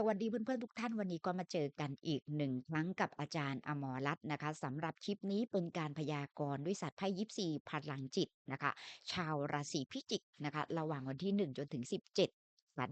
สวัสดีเพื่อนๆทุกท่านวันนี้ก็มาเจอกันอีกหนึ่งครั้งกับอาจารย์อมรรัตน์นะคะสำหรับคลิปนี้เป็นการพยากรณ์ด้วยสัตว์ไพ่ยิปซีพลังจิตนะคะ ชาวราศีพิจิกนะคะ ระหว่างวันที่ 1 จนถึง 17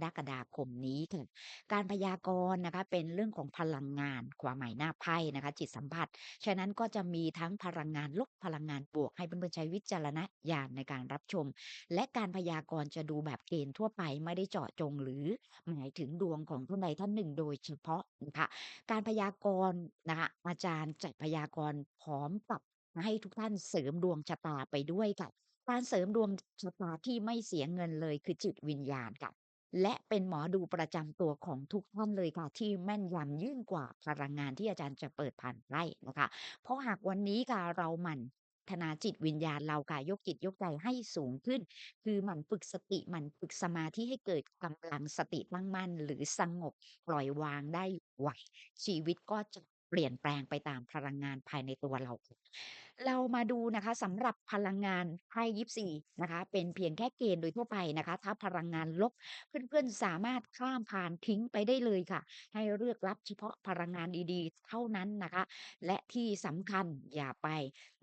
รกฎาคมนี้ค่ะการพยากรณ์นะคะเป็นเรื่องของพลังงานความหมายหน้าไพ่นะคะ จิตสัมผัส ฉะนั้นก็จะมีทั้งพลังงานลบพลังงานบวก ให้เพื่อนๆใช้วิจารณญาณในการรับชม และการพยากรณ์จะดูแบบเกณฑ์ทั่วไปไม่ได้เจาะจงหรือหมายถึงดวงของท่านใดท่านหนึ่งโดยเฉพาะนะคะการพยากรณ์นะคะอาจารย์จะพยากรณ์พร้อมกับให้ทุกท่านเสริมดวงชะตาไปด้วยค่ะการเสริมดวงชะตาที่ไม่เสียเงินเลยคือจิตวิญญาณค่ะ และเป็นหมอดูประจำตัวของทุกท่านเลยค่ะ ที่แม่นยำยิ่งกว่าพลังงานที่อาจารย์จะเปิดผ่านไพ่นะคะ เพราะหากวันนี้ค่ะเราหมั่นพัฒนาจิตวิญญาณเราค่ะยกจิตยกใจให้สูงขึ้น คือหมันฝึกสติหมันฝึกสมาธิให้เกิดกำลังสติตั้งมั่น หรือสงบปล่อยวางได้ไหวชีวิตก็จะเปลี่ยนแปลงไปตามพลังงานภายในตัวเราค่ะ เรามาดูนะคะสำหรับพลังงานไพ่ยิปซีนะคะ เป็นเพียงแค่เกณฑ์โดยทั่วไปนะคะ ถ้าพลังงานลบเพื่อนๆสามารถข้ามผ่านทิ้งไปได้เลยค่ะ ให้เลือกรับเฉพาะพลังงานดีๆ เท่านั้นนะคะ และที่สำคัญอย่าไป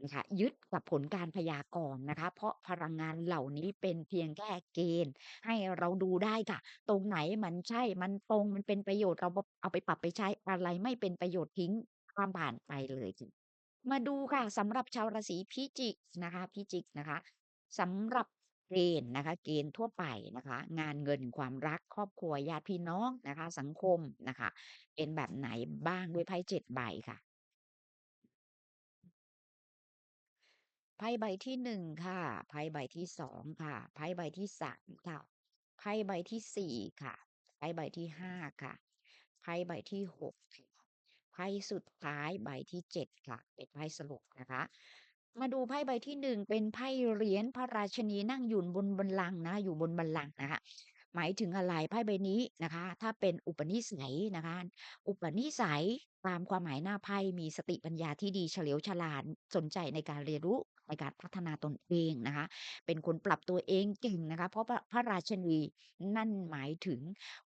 นะคะยึดกับผลการพยากรณ์นะคะ เพราะพลังงานเหล่านี้เป็นเพียงแค่เกณฑ์ ให้เราดูได้ค่ะ ตรงไหนมันใช่มันตรงมันเป็นประโยชน์เราเอาไปปรับไปใช้อะไรไม่เป็นประโยชน์ทิ้งข้ามผ่านไปเลย มาดูค่ะสำหรับชาวราศีพิจิกนะคะพิจิกนะคะสำหรับเกณฑ์นะคะเกณฑ์ทั่วไปนะคะ งานเงินความรักครอบครัวญาติพี่น้องนะคะ สังคมนะคะเป็นแบบไหนบ้างด้วยไพ่เจ็ดใบค่ะ ไพ่ใบที่หนึ่งค่ะ ไพ่ใบที่สองค่ะ ไพ่ใบที่สามค่ะ ไพ่ใบที่สี่ค่ะ ไพ่ใบที่ห้าค่ะ ไพ่ใบที่หกค่ะ ไพ่สุดท้ายใบที่เจ็ดค่ะ เป็นไพ่สรุปนะคะ มาดูไพ่ใบที่หนึ่งเป็นไพ่เหรียญพระราชนีนั่งอยู่บนบัลลังก์นะ อยู่บนบัลลังก์นะคะ หมายถึงอะไรไพ่ใบนี้นะคะ ถ้าเป็นอุปนิสัยนะคะ อุปนิสัยตามความหมายหน้าไพ่มีสติปัญญาที่ดีเฉลียวฉลาดสนใจในการเรียนรู้ในการพัฒนาตนเองนะคะ เป็นคนปรับตัวเองเก่งนะคะ เพราะพระราชนีนั่นหมายถึง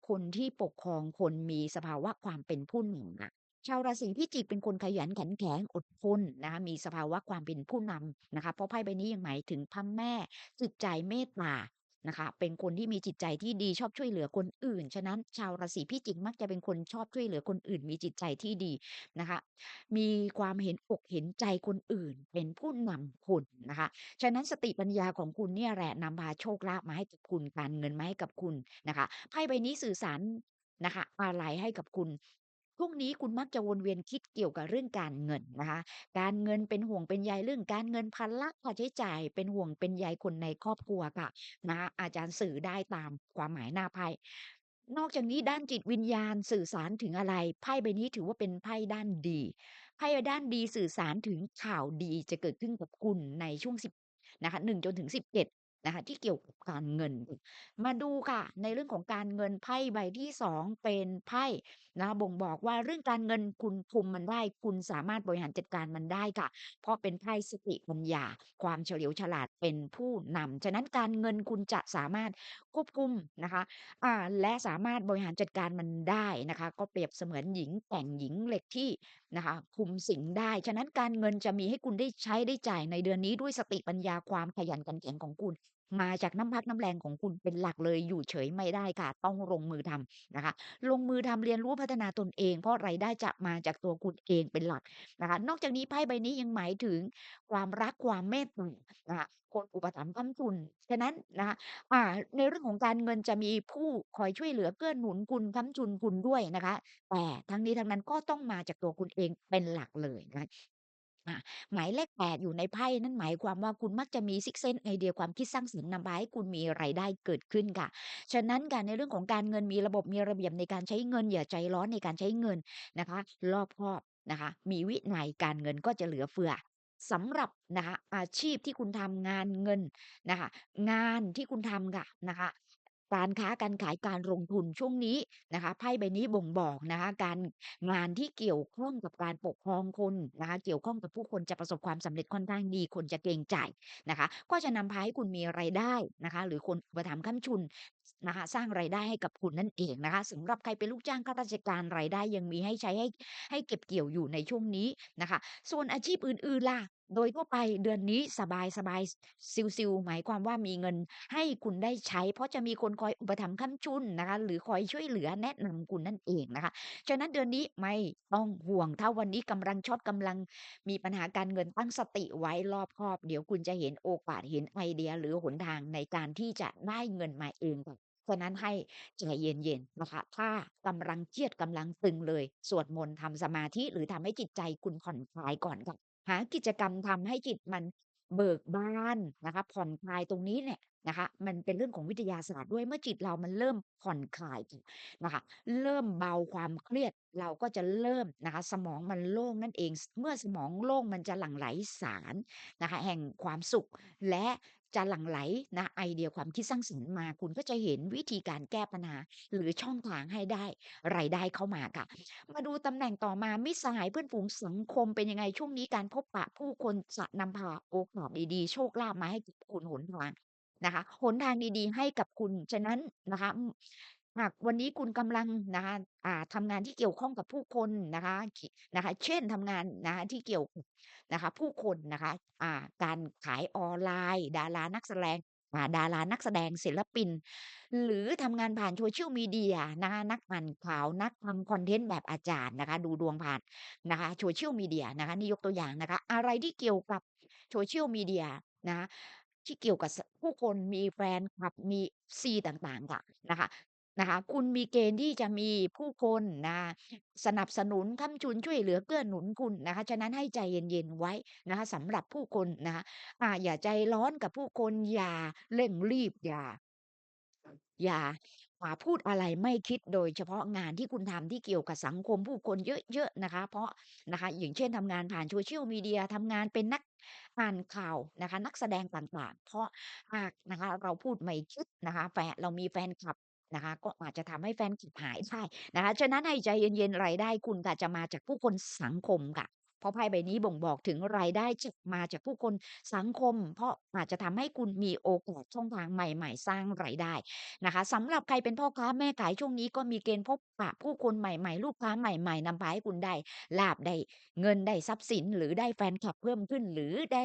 คนที่ปกครองคนมีสภาวะความเป็นผู้หนึ่งอะ ชาวราศีพิจิกเป็นคนขยันขันแข็งอดทนนะคะมีสภาวะความเป็นผู้นำนะคะเพราะไพ่ใบนี้ยังหมายถึงพระแม่จิตใจเมตตานะคะเป็นคนที่มีจิตใจที่ดีชอบช่วยเหลือคนอื่น ฉะนั้นชาวราศีพิจิกมักจะเป็นคนชอบช่วยเหลือคนอื่น มีจิตใจที่ดีนะคะ มีความเห็นอกเห็นใจคนอื่น เป็นผู้นำคนนะคะ ฉะนั้นสติปัญญาของคุณเนี่ยแหละนำพาโชคลาภมาให้กับคุณการเงินมาให้กับคุณนะคะไพ่ใบนี้สื่อสารนะคะอะไรให้กับคุณ พวกนี้คุณมักจะวนเวียนคิดเกี่ยวกับเรื่องการเงินนะคะ การเงินเป็นห่วงเป็นใยเรื่องการเงินภาระค่าใช้จ่าย เป็นห่วงเป็นใยคนในครอบครัวค่ะนะคะอาจารย์สื่อได้ตามความหมายหน้าไพ่นอกจากนี้ด้านจิตวิญญาณสื่อสารถึงอะไรไพ่ใบนี้ถือว่าเป็นไพ่ด้านดีไพ่ด้านดีสื่อสารถึงข่าวดีจะเกิดขึ้นกับคุณในช่วงสิบนะคะหนึ่งจนถึงสิบเจ็ด นะคะที่เกี่ยวกับการเงิน มาดูค่ะ ในเรื่องของการเงินไพ่ใบที่สองเป็นไพ่นะบ่งบอกว่าเรื่องการเงินคุณคุมมันได้ คุณสามารถบริหารจัดการมันได้ค่ะ เพราะเป็นไพ่สติปัญญา ความเฉลียวฉลาดเป็นผู้นำฉะนั้นการเงินคุณจะสามารถควบคุมนะคะอ่าและสามารถบริหารจัดการมันได้นะคะ ก็เปรียบเสมือนหญิงแต่งหญิงเหล็กที่นะคะ คุมสิ่งได้ ฉะนั้นการเงินจะมีให้คุณได้ใช้ได้จ่ายในเดือนนี้ด้วยสติปัญญาความขยันขันแข็งของคุณ มาจากน้ำพักน้ำแรงของคุณเป็นหลักเลย อยู่เฉยไม่ได้ค่ะ ต้องลงมือทำนะคะ ลงมือทำเรียนรู้พัฒนาตนเอง เพราะรายได้จะมาจากตัวคุณเองเป็นหลักนะคะ นอกจากนี้ไพ่ใบนี้ยังหมายถึงความรักความเมตตานะคะคนอุปถัมภ์ค้ำจุน ฉะนั้นนะคะอ่าในเรื่องของการเงินจะมีผู้คอยช่วยเหลือเกื้อหนุนคุณค้ำจุนคุณด้วยนะคะ แต่ทั้งนี้ทั้งนั้นก็ต้องมาจากตัวคุณเองเป็นหลักเลยนะ หมายเลข 8 อยู่ในไพ่ นั่นหมายความว่า คุณมักจะมีซิกเซนไอเดียความคิดสร้างสรรค์นำพาให้คุณมีรายได้เกิดขึ้นค่ะ ฉะนั้นการในเรื่องของการเงินมีระบบ มีระเบียบในการใช้เงิน อย่าใจร้อนในการใช้เงินนะคะ รอบคอบนะคะ มีวินัย การเงินก็จะเหลือเฟือ สำหรับนะคะ อาชีพที่คุณทำ งานเงินนะคะ งานที่คุณทำค่ะนะคะ การค้าการขายการลงทุนช่วงนี้นะคะไพ่ใบนี้บ่งบอกนะคะการงานที่เกี่ยวข้องกับการปกครองคนนะคะเกี่ยวข้องกับผู้คนจะประสบความสำเร็จค่อนข้างดี คนจะเกรงใจนะคะ ก็จะนำพาให้คุณมีรายได้นะคะ หรือคนอุปถัมภ์ค้ำชุนนะคะสร้างรายได้ให้กับคุณนั่นเองนะคะสำหรับใครเป็นลูกจ้างข้าราชการรายได้ยังมีให้ใช้ให้ให้เก็บเกี่ยวอยู่ในช่วงนี้นะคะ ส่วนอาชีพอื่นๆล่ะ โดยทั่วไปเดือนนี้สบายๆซิลๆหมายความว่ามีเงินให้คุณได้ใช้ เพราะจะมีคนคอยอุปถัมภ์ค้ำจุนนะคะ หรือคอยช่วยเหลือแนะนำคุณนั่นเองนะคะ ฉะนั้นเดือนนี้ไม่ต้องห่วง ถ้าวันนี้กำลังช็อตกำลังมีปัญหาการเงินตั้งสติไว้รอบคอบ เดี๋ยวคุณจะเห็นโอกาสเห็นไอเดียหรือหนทางในการที่จะได้เงินมาเองค่ะฉะนั้นให้ใจเย็นๆนะคะ ถ้ากำลังเครียดกำลังตึงเลย สวดมนต์ทำสมาธิหรือทำให้จิตใจคุณผ่อนคลายก่อนค่ะ หากิจกรรมทำให้จิตมันเบิกบานนะคะ ผ่อนคลายตรงนี้เนี่ยนะคะ มันเป็นเรื่องของวิทยาศาสตร์ด้วยเมื่อจิตเรามันเริ่มผ่อนคลายนะคะ เริ่มเบาความเครียดเราก็จะเริ่มนะคะ สมองมันโล่งนั่นเอง เมื่อสมองโล่งมันจะหลั่งไหลสารนะคะ แห่งความสุขและ จะหลั่งไหลนะไอเดียความคิดสร้างสรรค์มา คุณก็จะเห็นวิธีการแก้ปัญหา หรือช่องทางให้ได้รายได้เข้ามาค่ะ มาดูตำแหน่งต่อมามิตรสหายเพื่อนฝูงสังคมเป็นยังไงช่วงนี้การพบปะผู้คนจะนำพาโอกาสดีๆ โชคลาภมาให้กับคุณหนทางนะคะหนทางดีๆ ให้กับคุณฉะนั้นนะคะ หากวันนี้คุณกำลังนะคะอ่าทำงานที่เกี่ยวข้องกับผู้คนนะคะขินะคะ เช่นทำงานนะคะที่เกี่ยวนะคะ ผู้คนนะคะอ่าการขายออนไลน์ ดารานักแสดงอ่าดารานักแสดงศิลปิน หรือทำงานผ่าน Social Media นะคะนักอ่านข่าวนักทำคอนเทนต์แบบอาจารย์นะคะ ดูดวงผ่านนะคะ Social Media นะคะนี่ยกตัวอย่างนะคะ อะไรที่เกี่ยวกับ Social Media นะคะที่เกี่ยวกับผู้คนมีแฟนคลับมี FC ต่างๆค่ะนะคะ นะคะ คุณมีเกณฑ์ที่จะมีผู้คนนะสนับสนุนค้ำจุนช่วยเหลือเกื้อหนุนคุณนะคะ ฉะนั้นให้ใจเย็นๆไว้นะคะสำหรับผู้คนนะคะอ่าอย่าใจร้อนกับผู้คนอย่าเร่งรีบอย่า อย่าาพูดอะไรไม่คิดโดยเฉพาะงานที่คุณทำที่เกี่ยวกับสังคมผู้คนเยอะๆนะคะ เพราะนะคะอย่างเช่นทำงานผ่าน Social Media ทำงานเป็นนักอ่านข่าวนะคะ นักแสดงต่างๆ เพราะหากนะคะ เราพูดไม่คิดนะคะ แฟนเรามีแฟนคลับ นะคะ ก็อาจจะทำให้แฟนคลับหายได้นะคะ ฉะนั้นให้ใจเย็นๆรายได้คุณก็จะมาจากผู้คนสังคมค่ะ เพราะไพ่ใบนี้บ่งบอกถึงรายได้จะมาจากผู้คนสังคม เพราะอาจจะทำให้คุณมีโอกาสช่องทางใหม่ ๆ สร้างรายได้นะคะสำหรับใครเป็นพ่อค้าแม่ขายช่วงนี้ก็มีเกณฑ์พบปะผู้คนใหม่ๆ ลูกค้าใหม่ๆนำพาให้คุณได้ลาภได้เงินได้ทรัพย์สิน หรือได้แฟนคลับเพิ่มขึ้น หรือได้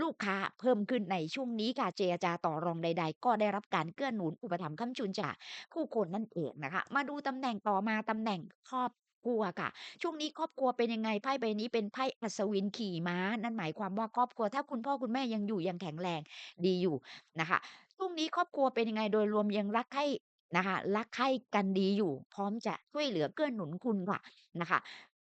ลูกค้าเพิ่มขึ้นในช่วงนี้ค่ะเจรจาต่อรองใด ๆ ก็ได้รับการเกื้อหนุนอุปถัมภ์ค้ำจุนจากผู้คนนั่นเองนะคะ มาดูตำแหน่งต่อมาตำแหน่งครอบ ครัวค่ะ ช่วงนี้ครอบครัวเป็นยังไง ไพ่ใบนี้เป็นไพ่อัศวินขี่ม้า นั่นหมายความว่าครอบครัว ถ้าคุณพ่อคุณแม่ยังอยู่ ยังแข็งแรงดีอยู่นะคะ ช่วงนี้ครอบครัวเป็นยังไง โดยรวมยังรักใคร่นะคะ รักใคร่กันดีอยู่ พร้อมจะช่วยเหลือเกื้อหนุนคุณค่ะนะคะ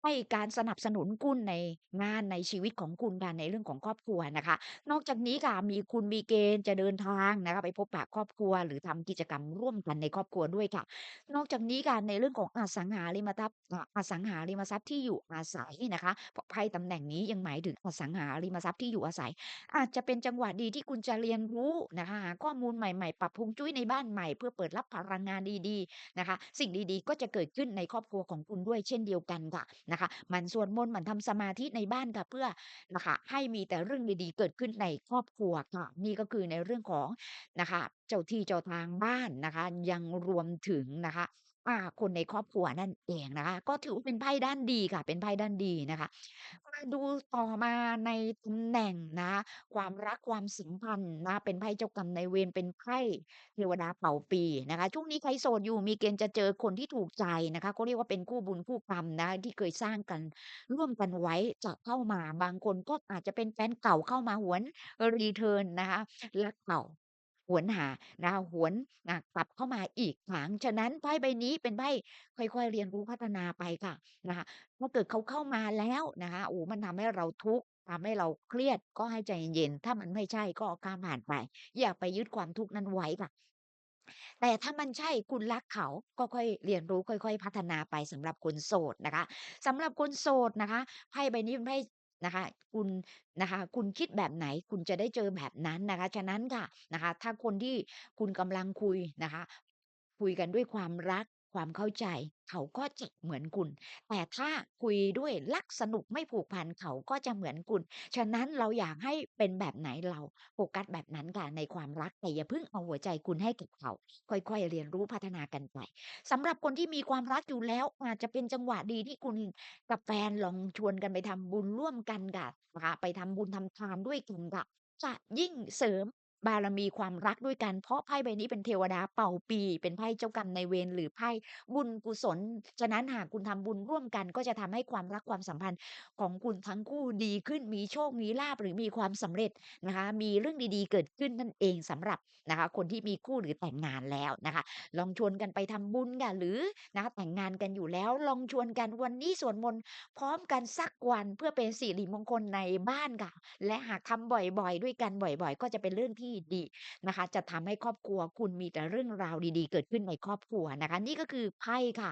ให้การสนับสนุนคุณในงาน ในชีวิตของคุณค่ะ ในเรื่องของครอบครัวนะคะ นอกจากนี้ค่ะ มี คุณมีเกณฑ์จะเดินทางนะคะ ไปพบปะครอบครัว หรือทำกิจกรรมร่วมกันในครอบครัวด้วยค่ะ นอกจากนี้ค่ะ ในเรื่องของอสังหาริมทรัพย์ อ่า อสังหาริมทรัพย์ที่อยู่อาศัยนะคะ เพราะไพ่ตำแหน่งนี้ยังหมายถึงอสังหาริมทรัพย์ที่อยู่อาศัย อาจจะเป็นจังหวะดีที่คุณจะเรียนรู้นะคะ หาข้อมูลใหม่ ๆ ปรับฮวงจุ้ยในบ้านใหม่ เพื่อเปิดรับพลังงานดี ๆ นะคะ สิ่งดี ๆ ก็จะเกิดขึ้นในครอบครัวของคุณด้วยเช่นเดียวกันค่ะนะคะ มันสวดมนต์มันทำสมาธิในบ้านค่ะ เพื่อนะคะ ให้มีแต่เรื่องดี ๆ เกิดขึ้นในครอบครัวค่ะ นี่ก็คือในเรื่องของนะคะ เจ้าที่เจ้าทางบ้านนะคะ ยังรวมถึงนะคะ อ่า คนในครอบครัวนั่นเองนะคะ ก็ถือว่าเป็นไพ่ด้านดีค่ะ เป็นไพ่ด้านดีนะคะ มาดูต่อมาในตำแหน่งนะความรักความสัมพันธ์นะเป็นไพ่เจ้ากรรมนายเวร เป็นไพ่เทวดาเป่าปีนะคะ ช่วงนี้ใครโสดอยู่มีเกณฑ์จะเจอคนที่ถูกใจนะคะ เขาเรียกว่าเป็นคู่บุญคู่กรรมนะ ที่เคยสร้างกัน ร่วมกันไว้จะเข้ามา บางคนก็อาจจะเป็นแฟนเก่าเข้ามาหวนรีเทิร์นนะคะ รักเก่า หวนหานะคะหวนอ่ากลับเข้ามาอีกครั้งฉะนั้นไพ่ใบนี้เป็นไพ่ค่อยๆเรียนรู้พัฒนาไปค่ะนะคะถ้าเกิดเขาเข้ามาแล้วนะคะโอ้มันทำให้เราทุกข์ทำให้เราเครียดก็ให้ใจเย็นๆถ้ามันไม่ใช่ก็ข้ามผ่านไป อย่าไปยึดความทุกข์นั้นไว้ค่ะแต่ถ้ามันใช่คุณรักเขาก็ค่อยเรียนรู้ค่อย ๆ พัฒนาไปสำหรับคนโสดนะคะสำหรับคนโสดนะคะไพ่ใบนี้เป็นไพ่ นะคะ คุณนะคะ คุณคิดแบบไหนคุณจะได้เจอแบบนั้นนะคะ ฉะนั้นค่ะนะคะ ถ้าคนที่คุณกำลังคุยนะคะ คุยกันด้วยความรัก ความเข้าใจ เขาก็จะเหมือนคุณ แต่ถ้าคุยด้วยรักสนุกไม่ผูกพันเขาก็จะเหมือนคุณ ฉะนั้นเราอยากให้เป็นแบบไหนเราโฟกัสแบบนั้นค่ะในความรักแต่อย่าเพิ่งเอาหัวใจคุณให้กับเขา ค่อยๆ เรียนรู้พัฒนากันไปสำหรับคนที่มีความรักอยู่แล้วอาจจะเป็นจังหวะดีที่คุณกับแฟนลองชวนกันไปทำบุญร่วมกันค่ะนะคะไปทำบุญทำทานด้วยกันค่ะจะยิ่งเสริม บารมีความรักด้วยกัน เพราะไพ่ใบนี้เป็นเทวดาเป่าปี เป็นไพ่เจ้ากรรมนายเวรหรือไพ่บุญกุศล ฉะนั้นหากคุณทำบุญร่วมกัน ก็จะทำให้ความรักความสัมพันธ์ของคุณทั้งคู่ดีขึ้น มีโชค มีลาภหรือมีความสำเร็จนะคะ มีเรื่องดีๆ เกิดขึ้นนั่นเองสำหรับนะคะ คนที่มีคู่หรือแต่งงานแล้วนะคะ ลองชวนกันไปทำบุญค่ะหรือนะคะแต่งงานกันอยู่แล้ว ลองชวนกันวันนี้สวดมนต์พร้อมกันสักวันเพื่อเป็นสิริมงคลในบ้านค่ะ และหากทำบ่อยๆ ด้วยกันบ่อย ๆ ก็จะเป็นเรื่องที่ดีนะคะ จะทำให้ครอบครัวคุณมีแต่เรื่องราวดี ๆ เกิดขึ้นในครอบครัวนะคะ นี่ก็คือไพ่ค่ะ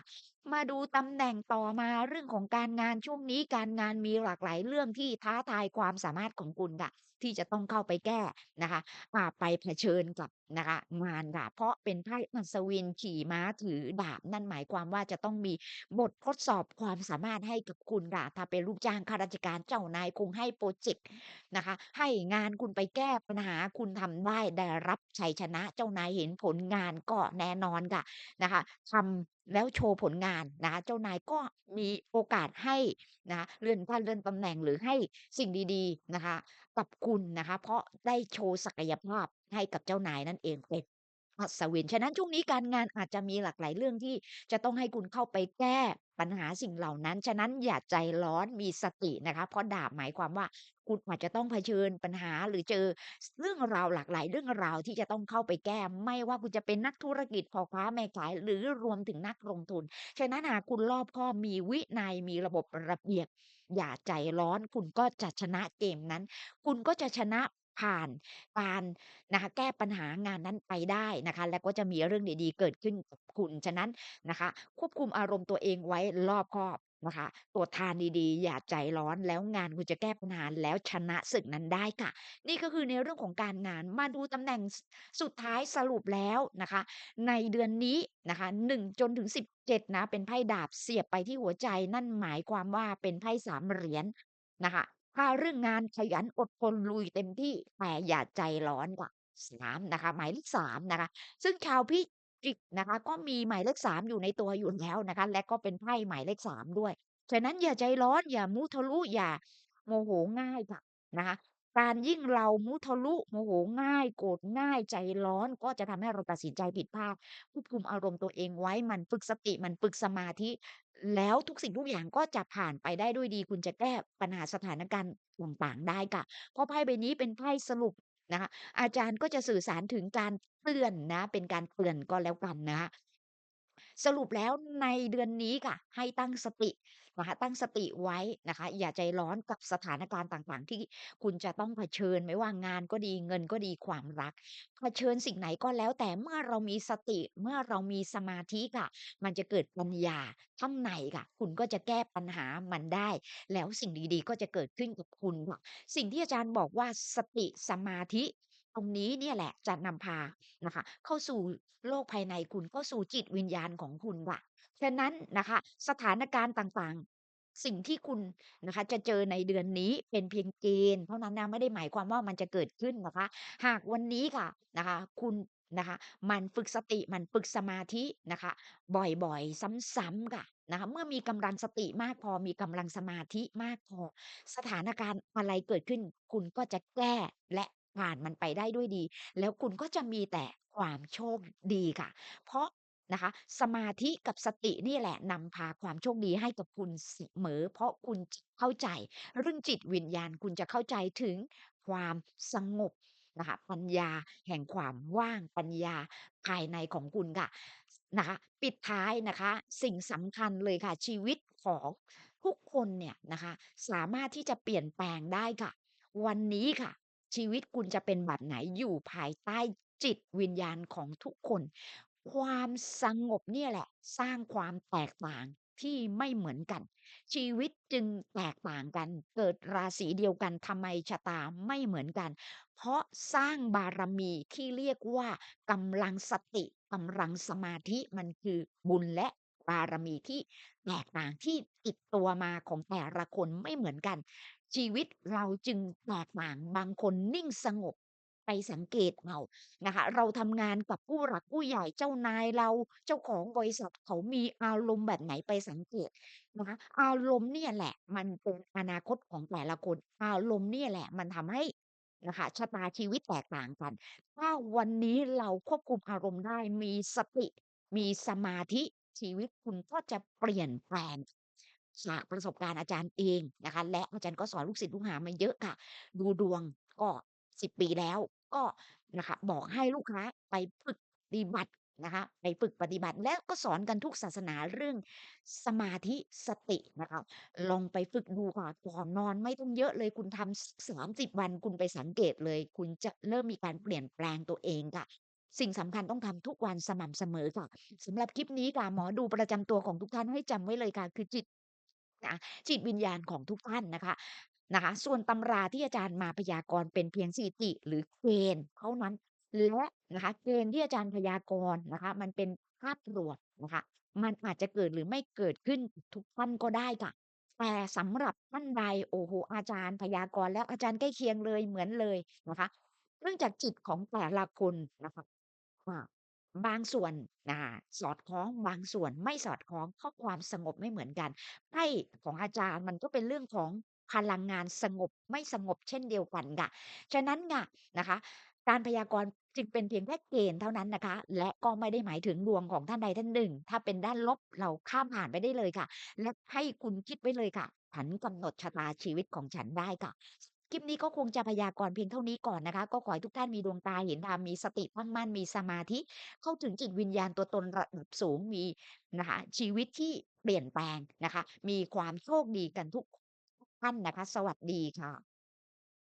มาดูตำแหน่งต่อมาเรื่องของการงานช่วงนี้การงานมีหลากหลายเรื่องที่ท้าทายความสามารถของคุณค่ะ ที่จะต้องเข้าไปแก้นะคะอ่าไปเผชิญกับนะคะงานค่ะเพราะเป็นไพ่อัศวินขี่ม้าถือดาบนั่นหมายความว่าจะต้องมีบททดสอบความสามารถให้กับคุณค่ะถ้าเป็นลูกจ้างข้าราชการเจ้านายคงให้พรเจกต์นะคะ ให้งานคุณไปแก้ปัญหาคุณทำได้ได้รับชัยชนะเจ้านายเห็นผลงานก็แน่นอนค่ะนะคะทำ แล้วโชว์ผลงานนะเจ้านายก็มีโอกาสให้นะคะเลื่อนขั้นเลื่อนตำแหน่งหรือให้สิ่งดีๆนะคะกับคุณนะคะ เพราะได้โชว์ศักยภาพให้กับเจ้านายนั่นเองเป็นอัศวินฉะนั้นช่วงนี้การงานอาจจะมีหลากหลายเรื่องที่จะต้องให้คุณเข้าไปแก้ปัญหาสิ่งเหล่านั้น ฉะนั้นอย่าใจร้อนมีสตินะคะ เพราะดาบหมายความว่า คุณอาจจะต้องเผชิญปัญหาหรือเจอเรื่องราวหลากหลายเรื่องราวที่จะต้องเข้าไปแก้ ไม่ว่าคุณจะเป็นนักธุรกิจพ่อค้าแม่ขายหรือรวมถึงนักลงทุน ฉะนั้นหากคุณรอบคอบมีวินัยมีระบบระเบียบ อย่าใจร้อน คุณก็จะชนะเกมนั้น คุณก็จะชนะผ่านการนะคะแก้ปัญหางานนั้นไปได้นะคะ แล้วก็จะมีเรื่องดีๆ เกิดขึ้นกับคุณ ฉะนั้นนะคะ ควบคุมอารมณ์ตัวเองไว้รอบคอบ นะคะตรวจทานดีๆ อย่าใจร้อนแล้วงานคุณจะแก้ปัญหาแล้วชนะศึกนั้นได้ค่ะ นี่ก็คือในเรื่องของการงานมาดูตำแหน่งสสุดท้ายสรุปแล้วนะคะ ในเดือนนี้นะคะ1จนถึง 17นะเป็นไพ่ดาบเสียบไปที่หัวใจนั่นหมายความว่าเป็นไพ่3เหรียญนะคะถ้าเรื่องงานขยันอดทนลุยเต็มที่แต่อย่าใจร้อนค่ะ3นะคะ หมายเลข3นะคะ ซึ่งชาวพิ จิกนะคะ ก็มีหมายเลข 3 อยู่ในตัวอยู่แล้วนะคะ และก็เป็นไพ่หมายเลข 3 ด้วย ฉะนั้นอย่าใจร้อน อย่ามุทะลุ อย่าโมโหง่ายค่ะนะคะ การยิ่งเรามุทะลุโมโหง่าย โกรธง่ายใจร้อน ก็จะทำให้เราตัดสินใจผิดพลาดควบคุมอารมณ์ตัวเองไว้มันฝึกสติมันฝึกสมาธิ แล้วทุกสิ่งทุกอย่างก็จะผ่านไปได้ด้วยดี คุณจะแก้ปัญหาสถานการณ์ต่างๆได้ค่ะเพราะไพ่ใบนี้เป็นไพ่สรุป นะคะอาจารย์ก็จะสื่อสารถึงการเตือนนะ เป็นการเตือนก็แล้วกันนะคะ สรุปแล้วในเดือนนี้ค่ะ ให้ตั้งสตินะคะตั้งสติไว้นะคะ อย่าใจร้อนกับสถานการณ์ต่างๆ ที่คุณจะต้องเผชิญไม่ว่างานก็ดีเงินก็ดีความรัก เผชิญสิ่งไหนก็แล้ว แต่เมื่อเรามีสติเมื่อเรามีสมาธิค่ะ มันจะเกิดปัญญาข้างในค่ะ คุณก็จะแก้ปัญหามันได้ แล้วสิ่งดีๆ ก็จะเกิดขึ้นกับคุณค่ะสิ่งที่อาจารย์บอกว่าสติสมาธิ รงนี้เนี่ยแหละจะนำพานะคะ เข้าสู่โลกภายในคุณ เข้าสู่จิตวิญญาณของคุณค่ะ ฉะนั้นนะคะ สถานการณ์ต่างๆ สิ่งที่คุณนะคะ จะเจอในเดือนนี้เป็นเพียงเกณฑ์เท่านั้นนะไม่ได้หมายความว่ามันจะเกิดขึ้นนะคะ หากวันนี้ค่ะนะคะ คุณนะคะ มันฝึกสติมันฝึกสมาธินะคะ บ่อยๆ ซ้ำๆค่ะนะคะ เมื่อมีกำลังสติมากพอมีกำลังสมาธิมากพอ สถานการณ์อะไรเกิดขึ้น คุณก็จะแก้และ ผ่านมันไปได้ด้วยดี แล้วคุณก็จะมีแต่ความโชคดีค่ะ เพราะนะคะ สมาธิกับสตินี่แหละนำพาความโชคดีให้กับคุณเสมอ เพราะคุณเข้าใจเรื่องจิตวิญญาณคุณจะเข้าใจถึงความสงบนะคะ ปัญญาแห่งความว่างปัญญาภายในของคุณค่ะนะคะ ปิดท้ายนะคะ สิ่งสำคัญเลยค่ะ ชีวิตของทุกคนเนี่ยนะคะ สามารถที่จะเปลี่ยนแปลงได้ค่ะ วันนี้ค่ะ ชีวิตคุณจะเป็นแบบไหนอยู่ภายใต้จิตวิญญาณของทุกคน ความสงบเนี่ยแหละ สร้างความแตกต่างที่ไม่เหมือนกัน ชีวิตจึงแตกต่างกัน เกิดราศีเดียวกันทำไมชะตาไม่เหมือนกัน เพราะสร้างบารมีที่เรียกว่ากำลังสติกำลังสมาธิมันคือบุญและ บารมีที่แตกต่างที่ติดตัวมาของแต่ละคนไม่เหมือนกัน ชีวิตเราจึงแตกต่างบางคนนิ่งสงบไปสังเกตเอานะคะ เราทำงานกับผู้หลักผู้ใหญ่เจ้านายเราเจ้าของบริษัทเขามีอารมณ์แบบไหนไปสังเกตนะคะอารมณ์เนี่ยแหละ มันเป็นอนาคตของแต่ละคนอารมณ์เนี่ยแหละ มันทำให้นะคะชะตาชีวิตแตกต่างกัน ถ้าวันนี้เราควบคุมอารมณ์ได้มีสติ มีสมาธิ ชีวิตคุณก็จะเปลี่ยนแปลง จากประสบการณ์อาจารย์เองนะคะ และอาจารย์ก็สอนลูกศิษย์ลูกหามาเยอะค่ะ ดูดวงก็10ปีแล้ว ก็นะคะบอกให้ลูกค้าไปฝึกปฏิบัตินะคะ ไปฝึกปฏิบัติแล้วก็สอนกันทุกศาสนาเรื่องสมาธิสตินะคะ ลองไปฝึกดูค่ะก่อนนอนไม่ต้องเยอะเลยคุณทำสัก30วันคุณไปสังเกตเลย คุณจะเริ่มมีการเปลี่ยนแปลงตัวเองค่ะ สิ่งสำคัญต้องทำทุกวันสม่ำเสมอค่ะสำหรับคลิปนี้ค่ะหมอดูประจำตัวของทุกท่านให้จำไว้เลยค่ะคือจิตนะจิตวิญญาณของทุกท่านนะคะนะคะ ส่วนตำราที่อาจารย์มาพยากรณ์เป็นเพียงสถิติ หรือเกณฑ์เท่านั้นและนะคะเกณฑ์ที่อาจารย์พยากรณ์นะคะ มันเป็นภาพรวมนะคะ มันอาจจะเกิดหรือไม่เกิดขึ้นทุกท่านก็ได้ค่ะ แต่สำหรับท่านใดโอ้โฮอาจารย์พยากรณ์แล้วอาจารย์ใกล้เคียงเลยเหมือนเลยนะคะเนื่องจากจิตของแต่ละคนนะคะ อ่า บางส่วน อ่า สอดคล้อง บางส่วนไม่สอดคล้อง เพราะความสงบไม่เหมือนกัน ไพ่ของอาจารย์มันก็เป็นเรื่องของพลังงานสงบ ไม่สงบเช่นเดียวกันค่ะ ฉะนั้นค่ะ นะคะ การพยากรณ์จึงเป็นเพียงแค่เกณฑ์เท่านั้นนะคะ และก็ไม่ได้หมายถึงดวงของท่านใดท่านหนึ่ง ถ้าเป็นด้านลบเราข้ามผ่านไปได้เลยค่ะ และให้คุณคิดไว้เลยค่ะ ฉันกำหนดชะตาชีวิตของฉันได้ค่ะ คลิปนี้ก็คงจะพยากรณ์เพียงเท่านี้ก่อนนะคะ ก็ขอให้ทุกท่านมีดวงตาเห็นธรรมมีสติตั้งมั่นมีสมาธิ เข้าถึงจิตวิญญาณตัวตนระดับสูงมีนะคะชีวิตที่เปลี่ยนแปลงนะคะ มีความโชคดีกันทุกท่านนะคะ สวัสดีค่ะ